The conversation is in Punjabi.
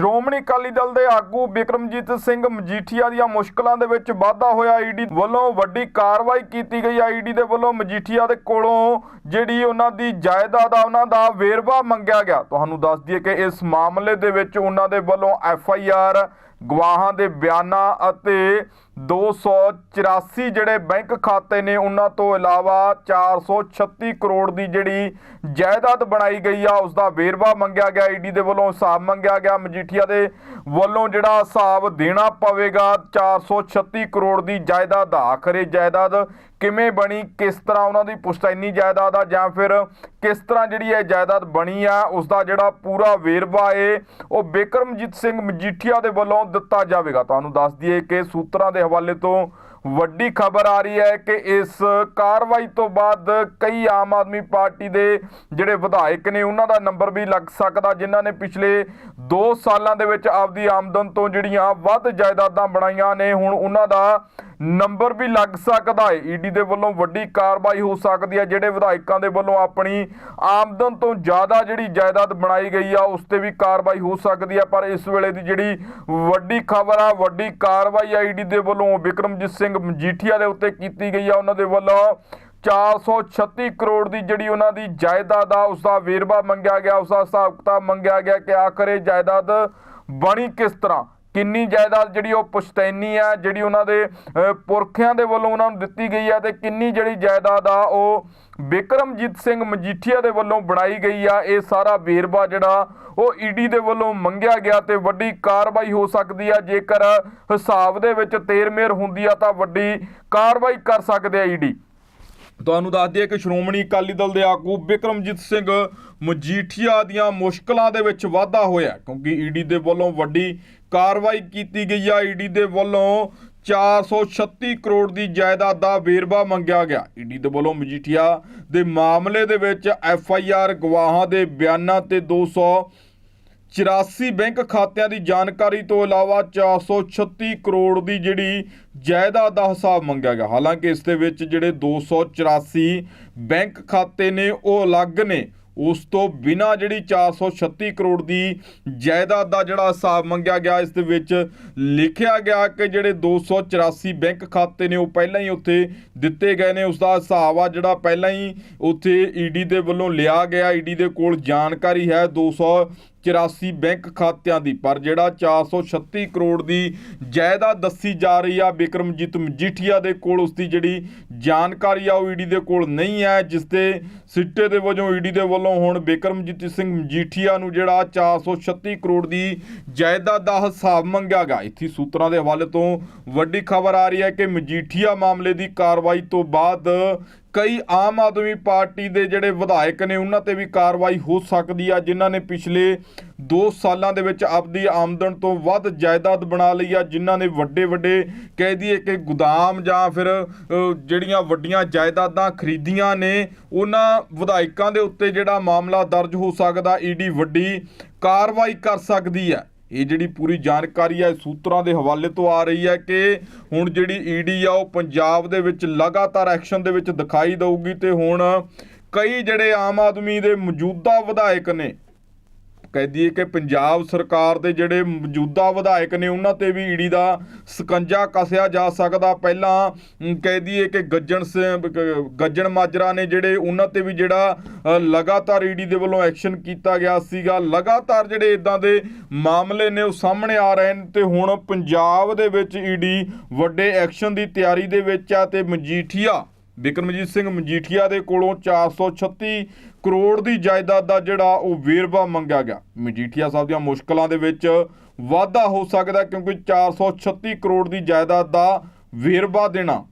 ਸ਼੍ਰੋਮਣੀ ਅਕਾਲੀ ਦਲ ਦੇ ਆਗੂ ਬਿਕਰਮਜੀਤ ਸਿੰਘ ਮਜੀਠੀਆ ਦੀਆਂ ਮੁਸ਼ਕਲਾਂ ਦੇ ਵਿੱਚ ਵਾਧਾ ਹੋਇਆ। ਈਡੀ ਵੱਲੋਂ ਵੱਡੀ ਕਾਰਵਾਈ ਕੀਤੀ ਗਈ ਈਡੀ ਦੇ ਵੱਲੋਂ ਮਜੀਠੀਆ ਦੇ ਕੋਲੋਂ ਜਿਹੜੀ ਉਹਨਾਂ ਦੀ ਜਾਇਦਾਦ ਆ, ਉਹਨਾਂ ਦਾ ਵੇਰਵਾ ਮੰਗਿਆ ਗਿਆ। ਤੁਹਾਨੂੰ ਦੱਸ ਦਈਏ ਕਿ ਇਸ ਮਾਮਲੇ ਦੇ ਵਿੱਚ ਉਹਨਾਂ ਦੇ ਵੱਲੋਂ ਐਫ ਆਈ ਆਰ ਗਵਾਹਾਂ ਦੇ ਬਿਆਨਾਂ ਅਤੇ 284 ਜਿਹੜੇ ਬੈਂਕ ਖਾਤੇ ਨੇ, ਉਹਨਾਂ ਤੋਂ ਇਲਾਵਾ 436 ਕਰੋੜ ਦੀ ਜਿਹੜੀ ਜਾਇਦਾਦ ਬਣਾਈ ਗਈ ਆ ਉਸ ਦਾ ਵੇਰਵਾ ਮੰਗਿਆ ਗਿਆ, ਈਡੀ ਦੇ ਵੱਲੋਂ ਹਿਸਾਬ ਮੰਗਿਆ ਗਿਆ, ਮਜੀਠੀਆ ਦੇ ਵੱਲੋਂ ਜਿਹੜਾ ਹਿਸਾਬ ਦੇਣਾ ਪਵੇਗਾ 436 ਕਰੋੜ ਦੀ ਜਾਇਦਾਦ ਦਾ ਆਖਰੇ ਜਾਇਦਾਦ ਕਿਵੇਂ ਬਣੀ, ਕਿਸ ਤਰ੍ਹਾਂ ਉਹਨਾਂ ਦੀ ਪੁਸ਼ਤੈਨੀ ਜਾਇਦਾਦ ਆ ਜਾਂ ਫਿਰ ਕਿਸ ਤਰ੍ਹਾਂ ਜਿਹੜੀ ਹੈ ਜਾਇਦਾਦ ਬਣੀ ਆ ਉਸ ਦਾ ਜਿਹੜਾ ਪੂਰਾ ਵੇਰਵਾ ਏ, ਉਹ ਬਿਕਰਮਜੀਤ ਸਿੰਘ ਮਜੀਠੀਆ ਦੇ ਵੱਲੋਂ ਦਿੱਤਾ ਜਾਵੇਗਾ। ਤੁਹਾਨੂੰ ਦੱਸ ਦਈਏ ਕਿ ਸੂਤਰਾਂ ਦੇ ਹਵਾਲੇ ਤੋਂ ਵੱਡੀ ਖਬਰ ਆ ਰਹੀ ਹੈ ਕਿ ਇਸ ਕਾਰਵਾਈ ਤੋਂ ਬਾਅਦ ਕਈ ਆਮ ਆਦਮੀ ਪਾਰਟੀ ਦੇ ਜਿਹੜੇ ਵਿਧਾਇਕ ਨੇ, ਉਹਨਾਂ ਦਾ ਨੰਬਰ ਵੀ ਲੱਗ ਸਕਦਾ, ਜਿਨ੍ਹਾਂ ਨੇ ਪਿਛਲੇ 2 ਸਾਲਾਂ ਦੇ ਵਿੱਚ ਆਪਦੀ ਆਮਦਨ ਤੋਂ ਜਿਹੜੀਆਂ ਵੱਧ ਜਾਇਦਾਦਾਂ ਬਣਾਈਆਂ ਨੇ, ਹੁਣ ਉਹਨਾਂ ਦਾ ਨੰਬਰ ਵੀ ਲੱਗ ਸਕਦਾ ਹੈ। ਈਡੀ ਦੇ ਵੱਲੋਂ ਵੱਡੀ ਕਾਰਵਾਈ ਹੋ ਸਕਦੀ ਹੈ, ਜਿਹੜੇ ਵਿਧਾਇਕਾਂ ਦੇ ਵੱਲੋਂ ਆਪਣੀ ਆਮਦਨ ਤੋਂ ਜ਼ਿਆਦਾ ਜਿਹੜੀ ਜਾਇਦਾਦ ਬਣਾਈ ਗਈ ਆ, ਉਸ ਤੇ ਵੀ ਕਾਰਵਾਈ ਹੋ ਸਕਦੀ ਹੈ। ਪਰ ਇਸ ਵੇਲੇ ਦੀ ਜਿਹੜੀ ਵੱਡੀ ਖਬਰ ਆ, ਵੱਡੀ ਕਾਰਵਾਈ ਆ ਈਡੀ ਦੇ ਵੱਲੋਂ ਬਿਕਰਮਜੀਤ ਸਿੰਘ ਮਜੀਠੀਆ ਦੇ ਉੱਤੇ ਕੀਤੀ ਗਈ ਆ। ਉਹਨਾਂ ਦੇ ਵੱਲੋਂ 436 ਕਰੋੜ ਦੀ ਜਿਹੜੀ ਉਹਨਾਂ ਦੀ ਜਾਇਦਾਦ ਆ, ਉਸ ਦਾ ਵੇਰਵਾ ਮੰਗਿਆ ਗਿਆ, ਉਸ ਦਾ ਹਿਸਾਬ ਕਿਤਾਬ ਮੰਗਿਆ ਗਿਆ ਕਿ ਆਖਰ ਇਹ ਜਾਇਦਾਦ ਬਣੀ ਕਿਸ ਤਰ੍ਹਾਂ? ਕਿੰਨੀ ਜਾਇਦਾਦ ਜਿਹੜੀ ਉਹ ਪੁਸ਼ਤੈਨੀ ਆ, ਜਿਹੜੀ ਉਹਨਾਂ ਦੇ ਪੁਰਖਿਆਂ ਦੇ ਵੱਲੋਂ ਉਹਨਾਂ ਨੂੰ ਦਿੱਤੀ ਗਈ ਆ ਤੇ ਕਿੰਨੀ ਜਿਹੜੀ ਜਾਇਦਾਦ ਆ, ਉਹ ਬਿਕਰਮਜੀਤ ਸਿੰਘ ਮਜੀਠੀਆ ਦੇ ਵੱਲੋਂ ਬਣਾਈ ਗਈ ਆ। ਇਹ ਸਾਰਾ ਵੇਰਵਾ ਜਿਹੜਾ ਉਹ ਈਡੀ ਦੇ ਵੱਲੋਂ ਮੰਗਿਆ ਗਿਆ ਤੇ ਵੱਡੀ ਕਾਰਵਾਈ ਹੋ ਸਕਦੀ ਆ। ਜੇਕਰ ਹਿਸਾਬ ਦੇ ਵਿੱਚ ਤੇਰਮੇਰ ਹੁੰਦੀ ਆ ਤਾਂ ਵੱਡੀ ਕਾਰਵਾਈ ਕਰ ਸਕਦੇ ਆ ਈਡੀ ਤੁਹਾਨੂੰ ਦੱਸ ਦਈਏ ਕਿ ਸ਼੍ਰੋਮਣੀ ਅਕਾਲੀ ਦਲ ਦੇ ਆਗੂ ਬਿਕਰਮਜੀਤ ਸਿੰਘ ਮਜੀਠੀਆ ਦੀਆਂ ਮੁਸ਼ਕਲਾਂ ਦੇ ਵਿੱਚ ਵਾਧਾ ਹੋਇਆ ਕਿਉਂਕਿ ਈਡੀ ਦੇ ਵੱਲੋਂ ਵੱਡੀ ਕਾਰਵਾਈ ਕੀਤੀ ਗਈ ਆ। ਈਡੀ ਦੇ ਵੱਲੋਂ 436 ਕਰੋੜ ਦੀ ਜਾਇਦਾਦ ਦਾ ਵੇਰਵਾ ਮੰਗਿਆ ਗਿਆ। ਈਡੀ ਦੇ ਵੱਲੋਂ ਮਜੀਠੀਆ ਦੇ ਮਾਮਲੇ ਦੇ ਵਿੱਚ ਐਫ ਆਈ ਆਰ ਗਵਾਹਾਂ ਦੇ ਬਿਆਨਾਂ ਤੇ 200 84 ਬੈਂਕ ਖਾਤਿਆਂ ਦੀ ਜਾਣਕਾਰੀ ਤੋਂ ਇਲਾਵਾ 436 ਕਰੋੜ ਦੀ ਜਿਹੜੀ ਜਾਇਦਾਦ ਦਾ ਹਿਸਾਬ ਮੰਗਿਆ ਗਿਆ। ਹਾਲਾਂਕਿ ਇਸ ਦੇ ਵਿੱਚ ਜਿਹੜੇ 284 ਬੈਂਕ ਖਾਤੇ ਨੇ, ਉਹ ਅਲੱਗ ਨੇ। ਉਸ ਤੋਂ ਬਿਨਾ ਜਿਹੜੀ 436 ਕਰੋੜ ਦੀ ਜਾਇਦਾਦ ਦਾ ਜਿਹੜਾ ਹਿਸਾਬ ਮੰਗਿਆ ਗਿਆ, ਇਸ ਦੇ ਵਿੱਚ ਲਿਖਿਆ ਗਿਆ ਕਿ ਜਿਹੜੇ 284 ਬੈਂਕ ਖਾਤੇ ਨੇ, ਉਹ ਪਹਿਲਾਂ ਹੀ ਉੱਥੇ ਦਿੱਤੇ ਗਏ ਨੇ। ਉਸ ਦਾ ਹਿਸਾਬ ਆ ਜਿਹੜਾ ਪਹਿਲਾਂ ਹੀ ਉੱਥੇ ਈਡੀ ਦੇ ਵੱਲੋਂ ਲਿਆ ਗਿਆ। ਈਡੀ ਦੇ ਕੋਲ ਜਾਣਕਾਰੀ ਹੈ 200 84 ਬੈਂਕ ਖਾਤਿਆਂ ਦੀ, ਪਰ ਜਿਹੜਾ 436 ਕਰੋੜ ਦੀ ਜਾਇਦਾਦ ਦੱਸੀ ਜਾ ਰਹੀ ਆ ਬਿਕਰਮਜੀਤ ਮਜੀਠੀਆ ਦੇ ਕੋਲ, ਉਸ ਦੀ ਜਿਹੜੀ ਜਾਣਕਾਰੀ ਆ ਉਹ ਈਡੀ ਦੇ ਕੋਲ ਨਹੀਂ ਹੈ, ਜਿਸ ਦੇ ਸਿੱਟੇ ਦੇ ਵਜੋਂ ਈਡੀ ਦੇ ਵੱਲੋਂ ਹੁਣ ਬਿਕਰਮਜੀਤ ਸਿੰਘ ਮਜੀਠੀਆ ਨੂੰ ਜਿਹੜਾ 436 ਕਰੋੜ ਦੀ ਜਾਇਦਾਦ ਦਾ ਹਿਸਾਬ ਮੰਗਿਆ ਗਿਆ। ਇੱਥੇ ਸੂਤਰਾਂ ਦੇ ਹਵਾਲੇ ਤੋਂ ਵੱਡੀ ਖਬਰ ਆ ਰਹੀ ਹੈ ਕਿ ਮਜੀਠੀਆ ਮਾਮਲੇ ਦੀ ਕਾਰਵਾਈ ਤੋਂ ਬਾਅਦ ਕਈ ਆਮ ਆਦਮੀ ਪਾਰਟੀ ਦੇ ਜਿਹੜੇ ਵਿਧਾਇਕ ਨੇ, ਉਹਨਾਂ ਤੇ ਵੀ ਕਾਰਵਾਈ ਹੋ ਸਕਦੀ ਆ, ਜਿਨ੍ਹਾਂ ਨੇ ਪਿਛਲੇ 2 ਸਾਲਾਂ ਦੇ ਵਿੱਚ ਆਪਦੀ ਆਮਦਨ ਤੋਂ ਵੱਧ ਜਾਇਦਾਦ ਬਣਾ ਲਈ ਆ, ਜਿਨ੍ਹਾਂ ਨੇ ਵੱਡੇ ਵੱਡੇ ਕਹਿ ਦਈਏ ਕਿ ਗੁਦਾਮ ਜਾਂ ਫਿਰ ਜਿਹੜੀਆਂ ਵੱਡੀਆਂ ਜਾਇਦਾਦਾਂ ਖਰੀਦੀਆਂ ਨੇ, ਉਹਨਾਂ ਵਿਧਾਇਕਾਂ ਦੇ ਉੱਤੇ ਜਿਹੜਾ ਮਾਮਲਾ ਦਰਜ ਹੋ ਸਕਦਾ, ਈਡੀ ਵੱਡੀ ਕਾਰਵਾਈ ਕਰ ਸਕਦੀ ਹੈ ਇਹ ਜਿਹੜੀ ਪੂਰੀ ਜਾਣਕਾਰੀ ਹੈ, ਸੂਤਰਾਂ ਦੇ ਹਵਾਲੇ ਤੋਂ ਆ ਰਹੀ ਹੈ ਕਿ ਹੁਣ ਜਿਹੜੀ ਈਡੀ ਆ, ਉਹ ਪੰਜਾਬ ਦੇ ਵਿੱਚ ਲਗਾਤਾਰ ਐਕਸ਼ਨ ਦੇ ਵਿੱਚ ਦਿਖਾਈ ਦੇਊਗੀ ਤੇ ਹੁਣ ਕਈ ਜਿਹੜੇ ਆਮ ਆਦਮੀ ਦੇ ਮੌਜੂਦਾ ਵਿਧਾਇਕ ਨੇ ਕਹਿ ਦਈਏ ਕਿ ਪੰਜਾਬ ਸਰਕਾਰ ਦੇ ਜਿਹੜੇ ਮੌਜੂਦਾ ਵਿਧਾਇਕ ਨੇ ਉਹਨਾਂ ਤੇ ਵੀ ਈਡੀ ਦਾ ਸਕੰਜਾ ਕੱਸਿਆ ਜਾ ਸਕਦਾ। ਪਹਿਲਾਂ ਕਹਿ ਦਈਏ ਕਿ ਗੱਜਣ ਸਿੰਘ ਗੱਜਣ ਮਾਜਰਾ ਨੇ ਜਿਹੜੇ ਉਹਨਾਂ ਤੇ ਵੀ ਜਿਹੜਾ ਅ, ਲਗਾਤਾਰ ਈਡੀ ਦੇ ਵੱਲੋਂ ਐਕਸ਼ਨ ਕੀਤਾ ਗਿਆ ਸੀਗਾ। ਲਗਾਤਾਰ ਜਿਹੜੇ ਇਦਾਂ ਦੇ ਮਾਮਲੇ ਨੇ ਉਹ ਸਾਹਮਣੇ ਆ ਰਹੇ ਨੇ ਤੇ ਹੁਣ ਪੰਜਾਬ ਦੇ ਵਿੱਚ ਈਡੀ ਵੱਡੇ ਐਕਸ਼ਨ ਦੀ ਤਿਆਰੀ ਦੇ ਵਿੱਚ ਆ ਤੇ ਮਜੀਠੀਆ ਬਿਕਰਮਜੀਤ ਸਿੰਘ ਮਜੀਠੀਆ ਦੇ ਕੋਲੋਂ 436 ਕਰੋੜ ਦੀ ਜਾਇਦਾਦ ਦਾ ਜਿਹੜਾ ਉਹ ਵੇਰਵਾ ਮੰਗਿਆ ਗਿਆ। ਮਜੀਠੀਆ ਸਾਹਿਬ ਦੀਆਂ ਮੁਸ਼ਕਲਾਂ ਦੇ ਵਿੱਚ ਵਾਧਾ ਹੋ ਸਕਦਾ ਕਿਉਂਕਿ 436 ਕਰੋੜ ਦੀ ਜਾਇਦਾਦ ਦਾ ਵੇਰਵਾ ਦੇਣਾ